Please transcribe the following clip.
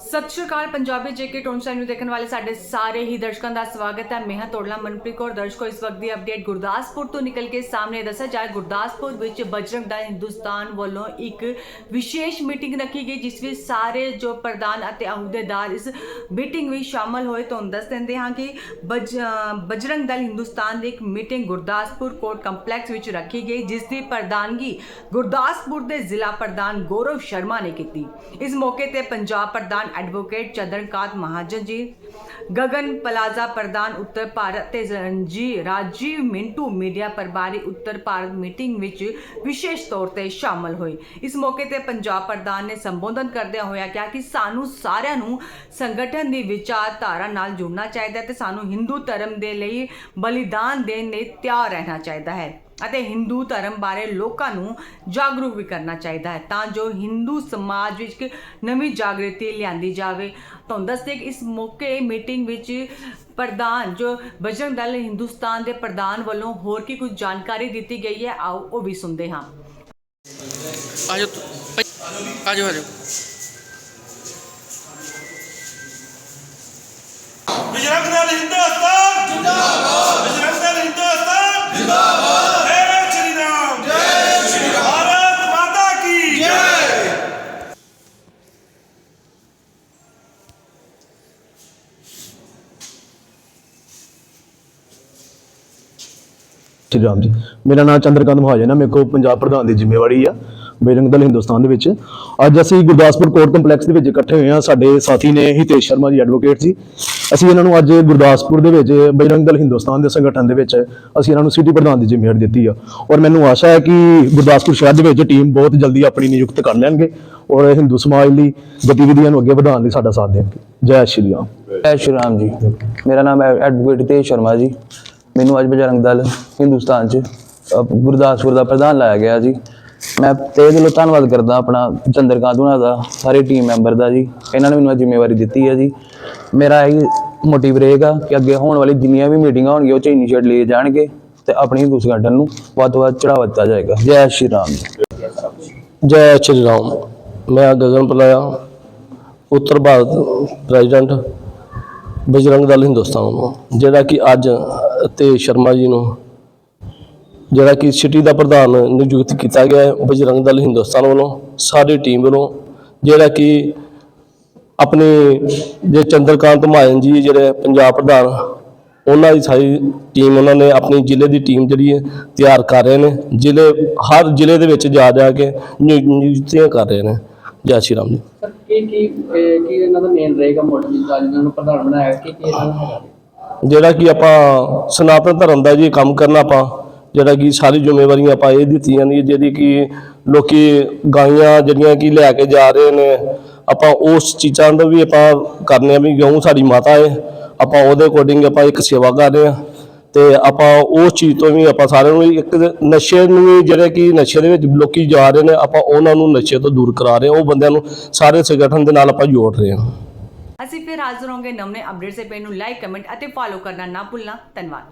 ਸਤਿ ਸ਼੍ਰੀ ਅਕਾਲ, ਪੰਜਾਬੀ ਜੇਕੇ ਟੋਨਸਾ ਨੂੰ ਦੇਖਣ ਵਾਲੇ ਸਾਡੇ ਸਾਰੇ ਹੀ ਦਰਸ਼ਕਾਂ ਦਾ ਸਵਾਗਤ ਹੈ। ਮੈਂ ਹਾਂ ਤੋੜਲਾ ਮਨਪ੍ਰੀਤ ਕੌਰ, ਦਰਸ਼ਕੋ ਇਸ ਵਕਤ ਦੀ ਅਪਡੇਟ ਗੁਰਦਾਸਪੁਰ ਤੋਂ ਨਿਕਲ ਕੇ ਸਾਹਮਣੇ ਦੱਸਿਆ ਜਾ ਗੁਰਦਾਸਪੁਰ ਵਿੱਚ ਬਜਰੰਗ ਦਲ ਹਿੰਦੁਸਤਾਨ ਵੱਲੋਂ ਇੱਕ ਵਿਸ਼ੇਸ਼ ਮੀਟਿੰਗ ਰੱਖੀ ਗਈ, ਜਿਸ ਵਿੱਚ ਸਾਰੇ ਜੋ ਪ੍ਰਧਾਨ ਅਤੇ ਅਹੁਦੇਦਾਰ ਇਸ ਮੀਟਿੰਗ ਵਿੱਚ ਸ਼ਾਮਲ ਹੋਏ ਤੁਹਾਨੂੰ ਦੱਸ ਦਿੰਦੇ ਹਾਂ ਕਿ ਬਜ, ਬਜਰੰਗ ਦਲ ਹਿੰਦੁਸਤਾਨ ਦੀ ਇੱਕ ਮੀਟਿੰਗ ਗੁਰਦਾਸਪੁਰ ਕੋਰਟ ਕੰਪਲੈਕਸ ਵਿੱਚ ਰੱਖੀ ਗਈ, ਜਿਸ ਦੀ ਪ੍ਰਧਾਨਗੀ ਗੁਰਦਾਸਪੁਰ ਦੇ ਜ਼ਿਲ੍ਹਾ ਪ੍ਰਧਾਨ ਗੌਰਵ ਸ਼ਰਮਾ ਨੇ ਕੀਤੀ। ਇਸ ਮੌਕੇ ਤੇ ਪੰਜਾਬ ਪ੍ਰਧਾਨ ਐਡਵੋਕੇਟ ਚੰਦਰਕਾਂਤ ਮਹਾਜਨ ਜੀ, ਗਗਨ ਪਲਾਜ਼ਾ ਪ੍ਰਧਾਨ ਉੱਤਰ ਭਾਰਤ ਤੇ ਰਣਜੀ, ਰਾਜੀਵ ਮਿੰਟੂ ਮੀਡੀਆ ਪ੍ਰਭਾਰੀ ਉੱਤਰ ਭਾਰਤ ਮੀਟਿੰਗ ਵਿੱਚ ਵਿਸ਼ੇਸ਼ ਤੌਰ ਤੇ ਸ਼ਾਮਲ ਹੋਏ। ਇਸ ਮੌਕੇ ਤੇ ਪੰਜਾਬ ਪ੍ਰਧਾਨ ਨੇ ਸੰਬੋਧਨ ਕਰਦਿਆਂ ਹੋਇਆ ਕਿਹਾ ਕਿ ਸਾਨੂੰ ਸਾਰਿਆਂ ਨੂੰ ਸੰਗਠਨ ਦੀ ਵਿਚਾਰਧਾਰਾ ਨਾਲ ਜੁੜਨਾ ਚਾਹੀਦਾ ਹੈ ਤੇ ਸਾਨੂੰ ਹਿੰਦੂ ਧਰਮ ਦੇ ਲਈ ਬਲੀਦਾਨ ਦੇਣ ਲਈ ਤਿਆਰ ਰਹਿਣਾ ਚਾਹੀਦਾ ਹੈ। ਅਤੇ ਹਿੰਦੂ ਧਰਮ ਬਾਰੇ ਲੋਕਾਂ ਨੂੰ ਜਾਗਰੂਕ ਵੀ ਕਰਨਾ ਚਾਹੀਦਾ ਹੈ ਤਾਂ ਜੋ ਹਿੰਦੂ ਸਮਾਜ ਵਿੱਚ ਨਵੀਂ ਜਾਗ੍ਰਿਤੀ ਲਿਆਂਦੀ ਜਾਵੇ। ਤੁਹਾਨੂੰ ਦੱਸਦੇ ਕਿ ਇਸ ਮੌਕੇ ਮੀਟਿੰਗ ਵਿੱਚ ਪ੍ਰਧਾਨ ਜੋ ਬਜਰੰਗ ਦਲ ਹਿੰਦੁਸਤਾਨ ਦੇ ਪ੍ਰਧਾਨ ਵੱਲੋਂ ਹੋਰ ਕੀ ਕੁਝ ਜਾਣਕਾਰੀ ਦਿੱਤੀ ਗਈ ਹੈ ਆਓ ਉਹ ਵੀ ਸੁਣਦੇ ਹਾਂ। ਆਜੋ ਆਜੋ ਆਜੋ। ਬਜਰੰਗ ਦਲ ਹਿੰਦੁਸਤਾਨ ਜਿੰਦਾਬਾਦ ਬਜਰੰਗ ਦਲ ਹਿੰਦੁਸਤਾਨ ਜਿੰਦਾਬਾਦ ਜੈ ਸ਼੍ਰੀ ਰਾਮ ਜੈ ਸ਼੍ਰੀ ਰਾਮ ਭਾਰਤ ਮਾਤਾ ਕੀ ਜੈ ਸ਼੍ਰੀ ਰਾਮ ਜੀ। ਮੇਰਾ ਨਾਮ ਚੰਦਰਕਾਂਤ ਮਹਾਜਨ ਹੈ। ਮੇਰੇ ਕੋਲ ਪੰਜਾਬ ਪ੍ਰਧਾਨ ਦੀ ਜ਼ਿੰਮੇਵਾਰੀ ਆ ਬੇਰੰਗ ਦਲ ਹਿੰਦੁਸਤਾਨ ਦੇ ਵਿੱਚ। ਅੱਜ ਅਸੀਂ ਗੁਰਦਾਸਪੁਰ ਕੋਰਟ ਕੰਪਲੈਕਸ ਦੇ ਵਿੱਚ ਇਕੱਠੇ ਹੋਏ ਹਾਂ। ਸਾਡੇ ਸਾਥੀ ਨੇ ਹਿਤੇਸ਼ ਸ਼ਰਮਾ ਜੀ ਐਡਵੋਕੇਟ ਜੀ। ਅਸੀਂ ਇਹਨਾਂ ਨੂੰ ਅੱਜ ਗੁਰਦਾਸਪੁਰ ਦੇ ਵਿੱਚ ਬਜਰੰਗ ਦਲ ਹਿੰਦੁਸਤਾਨ ਦੇ ਸੰਗਠਨ ਦੇ ਵਿੱਚ ਅਸੀਂ ਇਹਨਾਂ ਨੂੰ ਸਿਟੀ ਪ੍ਰਧਾਨ ਦੀ ਜ਼ਿੰਮੇਵਾਰੀ ਦਿੱਤੀ ਆ। ਔਰ ਮੈਨੂੰ ਆਸ਼ਾ ਹੈ ਕਿ ਗੁਰਦਾਸਪੁਰ ਸ਼ਹਿਰ ਦੇ ਵਿੱਚ ਟੀਮ ਬਹੁਤ ਜਲਦੀ ਆਪਣੀ ਨਿਯੁਕਤ ਕਰ ਲੈਣਗੇ ਔਰ ਹਿੰਦੂ ਸਮਾਜ ਲਈ ਗਤੀਵਿਧੀਆਂ ਨੂੰ ਅੱਗੇ ਵਧਾਉਣ ਲਈ ਸਾਡਾ ਸਾਥ ਦੇਣਗੇ। ਜੈ ਸ਼੍ਰੀ ਰਾਮ। ਜੈ ਸ਼੍ਰੀ ਰਾਮ ਜੀ। ਮੇਰਾ ਨਾਮ ਹੈ ਐਡਵੋਕੇਟ ਹਿਤੇਸ਼ ਸ਼ਰਮਾ ਜੀ। ਮੈਨੂੰ ਅੱਜ ਬਜਰੰਗ ਦਲ ਹਿੰਦੁਸਤਾਨ ਚ ਗੁਰਦਾਸਪੁਰ ਦਾ ਪ੍ਰਧਾਨ ਲਾਇਆ ਗਿਆ ਜੀ। ਮੈਂ ਤਹਿ ਦਿਲੋਂ ਧੰਨਵਾਦ ਕਰਦਾ ਆਪਣਾ ਚੰਦਰਕਾਂਤ ਉਹਨਾਂ ਦਾ, ਸਾਰੇ ਟੀਮ ਮੈਂਬਰ ਦਾ ਜੀ। ਇਹਨਾਂ ਨੇ ਮੈਨੂੰ ਇਹ ਜ਼ਿੰਮੇਵਾਰੀ ਦਿੱਤੀ ਹੈ ਜੀ। ਮੇਰਾ ਇਹ ਮੋਟਿਵ ਰਹੇਗਾ ਕਿ ਅੱਗੇ ਹੋਣ ਵਾਲੀ ਜਿੰਨੀਆਂ ਵੀ ਮੀਟਿੰਗਾਂ ਹੋਣਗੀਆਂ, ਉਹ ਚ ਇਨੀਸ਼ੀਏਟ ਲਏ ਜਾਣਗੇ ਤੇ ਆਪਣੀ ਹਿੰਦੂ ਸੰਗਠਨ ਨੂੰ ਵੱਧ ਤੋਂ ਵੱਧ ਚੜਾਵਾ ਦਿੱਤਾ ਜਾਏਗਾ। ਜੈ ਸ਼੍ਰੀ ਰਾਮ ਜੈ। ਸ਼੍ਰੀ ਰਾਮ। ਮੈਂ ਗਗਨ ਪਲਾਇਆ ਉੱਤਰ ਭਾਰਤ ਪ੍ਰੈਜ਼ੀਡੈਂਟ ਬਜਰੰਗ ਦਲ ਹਿੰਦੁਸਤਾਨ ਨੂੰ, ਜਿਹੜਾ ਕਿ ਅੱਜ ਤੇ ਸ਼ਰਮਾ ਜੀ ਨੂੰ, ਜਿਹੜਾ ਕਿ ਸਿਟੀ ਦਾ ਪ੍ਰਧਾਨ ਨਿਯੁਕਤ ਕੀਤਾ ਗਿਆ ਹੈ, ਬਜਰੰਗ ਦਲ ਹਿੰਦੁਸਤਾਨ ਵੱਲੋਂ ਸਾਰੀ ਟੀਮ ਵੱਲੋਂ, ਜਿਹੜਾ ਕਿ ਆਪਣੇ ਜੇ ਚੰਦਰਕਾਂਤ ਮਾਇਨ ਜੀ, ਜਿਹੜੇ ਪੰਜਾਬ ਪ੍ਰਧਾਨ, ਉਹਨਾਂ ਦੀ ਸਾਰੀ ਟੀਮ, ਉਹਨਾਂ ਨੇ ਆਪਣੀ ਜ਼ਿਲ੍ਹੇ ਦੀ ਟੀਮ ਜਿਹੜੀ ਹੈ, ਤਿਆਰ ਕਰ ਰਹੇ ਨੇ, ਜ਼ਿਲ੍ਹੇ, ਹਰ ਜ਼ਿਲ੍ਹੇ ਦੇ ਵਿੱਚ ਜਾ ਜਾ ਕੇ ਨਿਯੁ- ਨਿਯੁਕਤੀਆਂ ਕਰ ਰਹੇ ਨੇ। ਜੈ ਸ਼੍ਰੀ ਰਾਮ ਜੀ। ਸਰ ਕੀ ਕੀ ਇਹ ਕੀ ਇਹਨਾਂ ਦਾ ਮੇਨ ਰਹੇਗਾ ਮੋਟਿਵ ਜਿੱਦਾਂ ਇਹਨਾਂ ਨੂੰ ਪ੍ਰਧਾਨ ਬਣਾਇਆ ਕੀ ਕੀ ਇਹਨਾਂ ਦਾ ਹੈਗਾ? ਜਿਹੜਾ ਕਿ ਆਪਾਂ ਸਨਾਤਨ ਧਰਮ ਦਾ ਜੀ ਕੰਮ ਕਰਨਾ ਆਪਾਂ ਜਿਹੜਾ ਕਿ ਸਾਰੀ ਜ਼ਿੰਮੇਵਾਰੀਆਂ ਆਪਾਂ ਇਹ ਦਿੱਤੀਆਂ ਨੇ ਜਿਹੜੀ ਕਿ ਲੋਕੀ ਗਾਈਆਂ ਜਿਹੜੀਆਂ ਕਿ ਲੈ ਕੇ ਜਾ ਰਹੇ ਨੇ ਆਪਾਂ ਉਸ ਚੀਜ਼ਾਂ ਦਾ ਵੀ ਆਪਾਂ ਕਰਨੇ ਆ ਵੀ ਗਊ ਸਾਡੀ ਮਾਤਾ ਹੈ ਆਪਾਂ ਉਹਦੇ ਅਕੋਰਡਿੰਗ ਆਪਾਂ ਇੱਕ ਸੇਵਾ ਕਰ ਰਹੇ ਆ ਤੇ ਆਪਾਂ ਉਸ ਚੀਜ਼ ਤੋਂ ਵੀ ਆਪਾਂ ਸਾਰਿਆਂ ਨੂੰ ਇੱਕ ਨਸ਼ੇ ਨੂੰ ਵੀ ਜਿਹੜੇ ਕਿ ਨਸ਼ੇ ਦੇ ਵਿੱਚ ਲੋਕੀ ਜਾ ਰਹੇ ਨੇ, ਆਪਾਂ ਉਹਨਾਂ ਨੂੰ ਨਸ਼ੇ ਤੋਂ ਦੂਰ ਕਰਾ ਰਹੇ ਆ ਉਹ ਬੰਦਿਆਂ ਨੂੰ ਸਾਰੇ ਸੰਗਠਨ ਦੇ ਨਾਲ ਆਪਾਂ ਜੋੜ ਰਹੇ ਹਾਂ। ਅਸੀਂ ਫਿਰ ਹਾਜ਼ਰ ਹੋਵਾਂਗੇ ਨਵੇਂ ਅਪਡੇਟ ਸੇ ਪੇਜ ਨੂੰ ਲਾਈਕ, ਕਮੈਂਟ ਅਤੇ ਫੋਲੋ ਕਰਨਾ ਨਾ ਭੁੱਲਣਾ। ਧੰਨਵਾਦ।